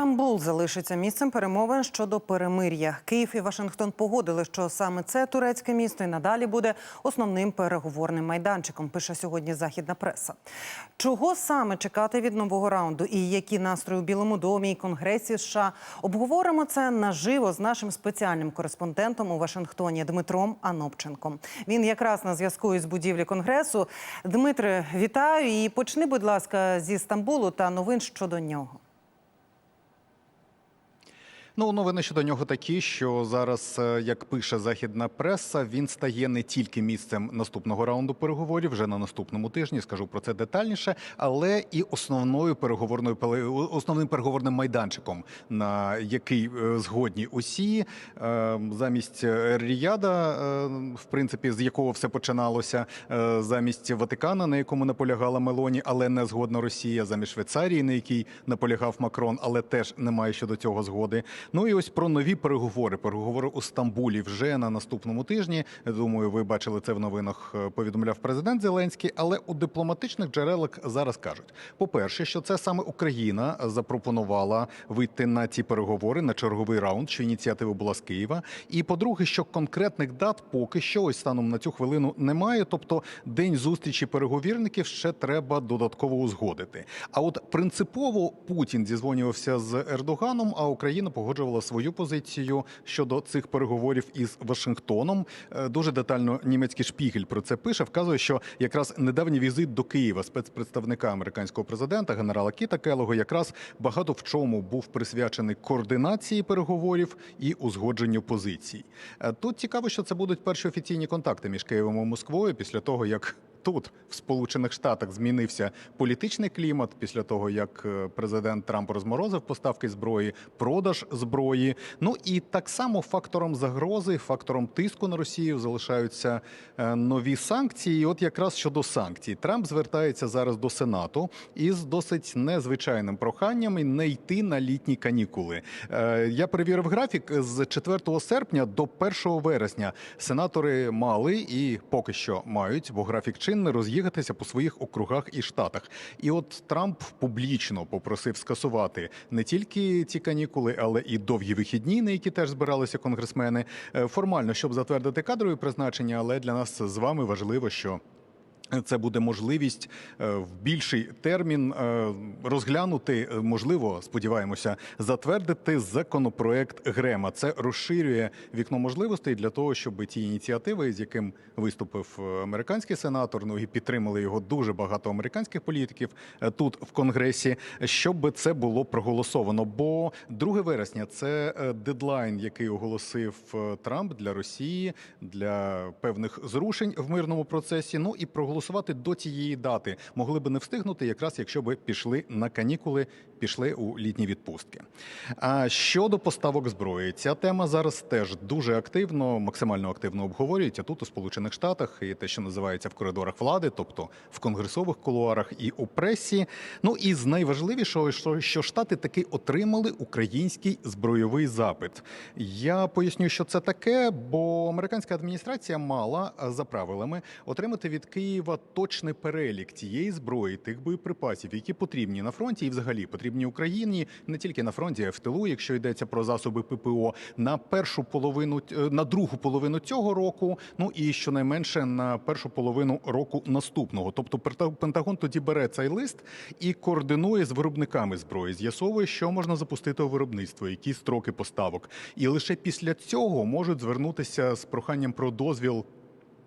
Стамбул залишиться місцем перемовин щодо перемир'я. Київ і Вашингтон погодили, що саме це турецьке місто і надалі буде основним переговорним майданчиком. Пише сьогодні західна преса. Чого саме чекати від нового раунду і які настрої у Білому домі і Конгресі США обговоримо це наживо з нашим спеціальним кореспондентом у Вашингтоні Дмитром Анопченком. Він якраз на зв'язку із будівлі конгресу. Дмитре, вітаю і почни, будь ласка, зі Стамбулу та новин щодо нього. Ну, новини щодо нього такі, що зараз, е, як пише західна преса, він стає не тільки місцем наступного раунду переговорів вже на наступному тижні. Скажу про це детальніше, але і основною переговорною пеле- основним переговорним майданчиком, на який е, згодні усі Е, замість Ріяда, е, в принципі, з якого все починалося, е, замість Ватикана, на якому наполягала Мелоні, але не згодна Росія, замість Швейцарії, на якій наполягав Макрон, але теж немає щодо цього згоди. Ну і ось про нові переговори. Переговори у Стамбулі вже на наступному тижні. Думаю, ви бачили це в новинах. е, Повідомляв президент Зеленський. Але у дипломатичних джерелах зараз кажуть: по-перше, що це саме Україна запропонувала вийти на ці переговори на черговий раунд, що ініціатива була з Києва. І по-друге, що конкретних дат поки що ось станом на цю хвилину немає. Тобто, день зустрічі переговірників ще треба додатково узгодити. А от принципово Путін зізвонювався з Ердоганом, а Україна погоджувала свою позицію щодо цих переговорів із Вашингтоном. Е, Дуже детально німецький шпігель про це пише. Вказує, що якраз недавній візит до Києва спецпредставника американського президента генерала Кіта Келого якраз багато в чому був присвячений координації переговорів і узгодженню позицій. Е, Тут цікаво, що це будуть перші офіційні контакти між Києвом і Москвою після того, як тут в Сполучених Штатах змінився політичний клімат після того, як е, президент Трамп розморозив поставки зброї, продаж зброї. Ну і так само фактором загрози, фактором тиску на Росію залишаються е, нові санкції. І от якраз щодо санкцій, Трамп звертається зараз до Сенату із досить незвичайним проханням не йти на літні канікули. Е, Я перевірив графік з 4 серпня до 1 вересня. Сенатори мали і поки що мають, бо графік чинний, роз'їхатися по своїх округах і штатах. І от Трамп публічно попросив скасувати не тільки ці канікули, але і довгі вихідні, на які теж збиралися конгресмени. Е, Формально, щоб затвердити кадрові призначення, але для нас з вами важливо, що. Це буде можливість е, в більший термін е, розглянути, е, можливо, сподіваємося, затвердити законопроект Грема. Це розширює вікно можливостей для того, щоб ті ініціативи, з яким виступив американський сенатор, ну і підтримали його дуже багато американських політиків тут в конгресі, щоб це було проголосовано. Бо 2 вересня це дедлайн, який оголосив Трамп для Росії для певних зрушень в мирному процесі. Ну і проголосувати до цієї дати могли би не встигнути, якраз якщо би пішли на канікули, пішли у літні відпустки. А щодо поставок зброї, ця тема зараз теж дуже активно, максимально активно обговорюється тут у Сполучених Штатах і те, що називається в коридорах влади, тобто в конгресових кулуарах і у пресі. Ну і з найважливішого, що, що штати таки отримали український збройовий запит. Я поясню, що це таке, бо американська адміністрація мала за правилами отримати від Києва точний перелік тієї зброї, тих боєприпасів, які потрібні на фронті, і взагалі потрібні Україні не тільки на фронті, а в тилу, якщо йдеться про засоби ППО, на першу половину е, на другу половину цього року. Ну і щонайменше на першу половину року наступного. Тобто Пента- Пентагон тоді бере цей лист і координує з виробниками зброї, з'ясовує, що можна запустити у виробництво, які строки поставок, і лише після цього можуть звернутися з проханням про дозвіл.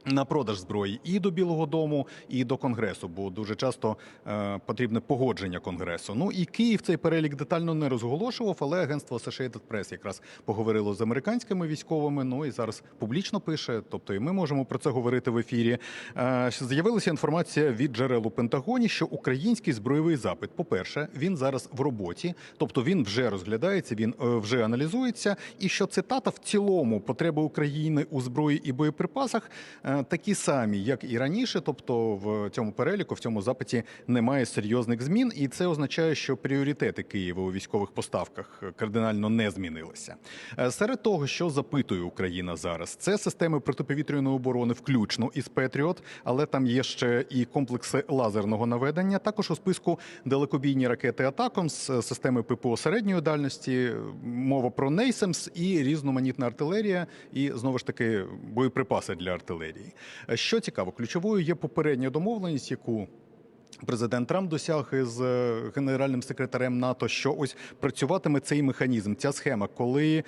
На продаж зброї і до Білого Дому, і до Конгресу, бо дуже часто е, потрібне погодження Конгресу. Ну і Київ цей перелік детально не розголошував, але агентство Associated Press якраз поговорило з американськими військовими. Ну і зараз публічно пише. Тобто, і ми можемо про це говорити в ефірі. Е, з'явилася інформація від джерел у Пентагоні, що український збройовий запит, по-перше, він зараз в роботі, тобто він вже розглядається, він е, вже аналізується. І що цитата в цілому потреби України у зброї і боєприпасах. е, такі самі, як і раніше. Тобто, в цьому переліку, в цьому запиті немає серйозних змін, і це означає, що пріоритети Києва у військових поставках кардинально не змінилися. Е, Серед того, що запитує Україна зараз, це системи протиповітряної оборони, включно із Петріот, але там є ще і комплекси лазерного наведення. Також у списку далекобійні ракети Атакомс, е, системи ППО середньої дальності, мова про Нейсемс і різноманітна артилерія, і знову ж таки боєприпаси для артилерії. Е, Що цікаво, ключовою є попередня домовленість, яку Президент Трамп досяг із е, генеральним секретарем НАТО, що ось працюватиме цей механізм, ця схема, коли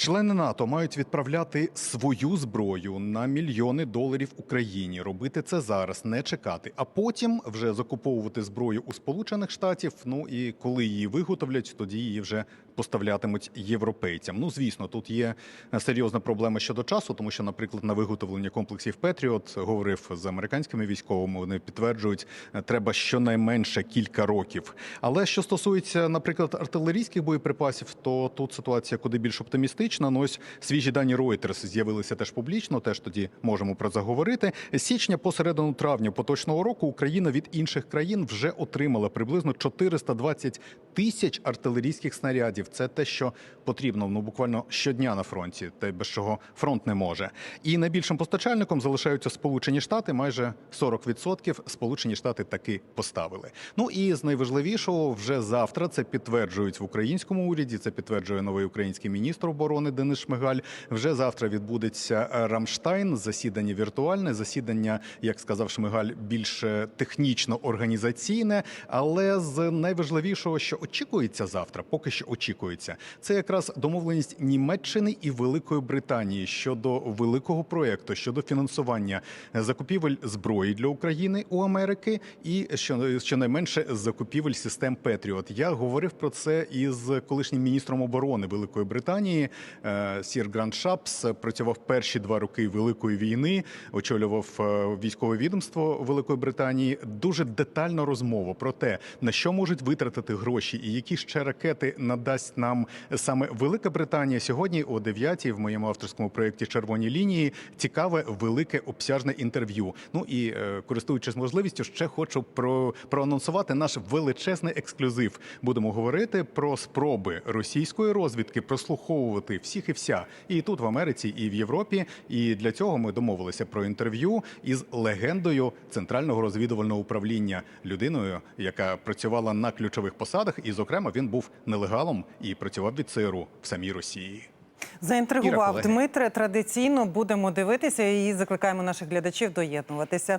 члени НАТО мають відправляти свою зброю на мільйони доларів Україні, робити це зараз, не чекати, а потім вже закуповувати зброю у Сполучених Штатів. Ну і коли її виготовлять, тоді її вже поставлятимуть європейцям. Ну звісно, тут є серйозна проблема щодо часу, тому що, наприклад, на виготовлення комплексів Петріот говорив з американськими військовими. Вони підтверджують, треба щонайменше кілька років. Але що стосується, наприклад, артилерійських боєприпасів, то тут ситуація куди більш оптимістична. Ну, ось свіжі дані Reuters з'явилися теж публічно. Теж тоді можемо про це говорити. Січня посередину травня поточного року Україна від інших країн вже отримала приблизно 420 тисяч артилерійських снарядів. Це те, що потрібно ну буквально щодня на фронті, те без чого фронт не може. І найбільшим постачальником залишаються Сполучені Штати. Майже 40% Сполучені Штати таки поставили. Ну і з найважливішого вже завтра це підтверджують в українському уряді. Це підтверджує новий український міністр оборони Денис Шмигаль. Вже завтра відбудеться Рамштайн. Засідання віртуальне, засідання, як сказав Шмигаль, більш е, технічно організаційне. Але з найважливішого, що очікується завтра, поки що очікується, це якраз домовленість Німеччини і Великої Британії щодо великого проекту щодо фінансування закупівель зброї для України у Америки і що щонайменше закупівель систем Петріот. Я говорив про це із колишнім міністром оборони Великої Британії е, Сір Гранд Шапс. Працював перші два роки Великої війни, очолював е, військове відомство Великої Британії. Дуже детальна розмова про те, на що можуть витратити гроші і які ще ракети надасть нам саме Велика Британія. Сьогодні о 9 в моєму авторському проєкті Червоні лінії цікаве велике обсяжне інтерв'ю. Ну і е, користуючись можливістю, ще хочу про проанонсувати наш величезний ексклюзив. Будемо говорити про спроби російської розвідки прослуховувати всіх і вся, і тут в Америці, і в Європі. І для цього ми домовилися про інтерв'ю із легендою центрального розвідувального управління, людиною, яка працювала на ключових посадах, і, зокрема, він був нелегалом і працював від ЦРУ в самій Росії. Заінтригував колеги. Дмитре. Традиційно будемо дивитися і закликаємо наших глядачів доєднуватися.